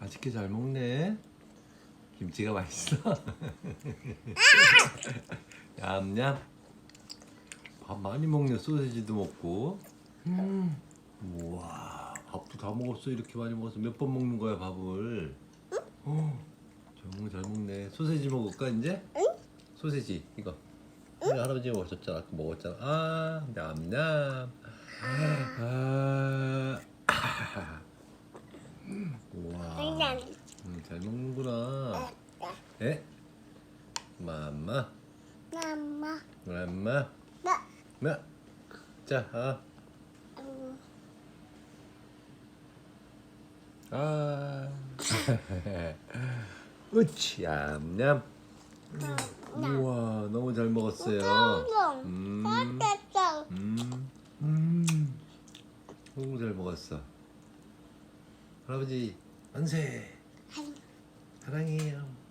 맛있게 잘 먹네. 김치가 맛있어. 냠냠. 밥 많이 먹네. 소세지도 먹고. 음. 우와. 밥도 다 먹었어. 이렇게 많이 먹었어. 몇 번 먹는 거야 밥을? 어. 정말 잘 먹네. 소세지 먹을까 이제? 응? 소세지 이거. 우리 할아버지 먹었잖아. 아까 먹었잖아. 아, 냠냠. 아. 우와. 그냥 음, 잘 먹는구나. 에? 마마, 엄마 마마, 나 마. 자, 아, 음, 아. 으치, 얌얌. 우와, 너무 잘 먹었어요. 음? 음, 음. 너무 잘 먹었어. 할아버지, 만세. 사랑해요.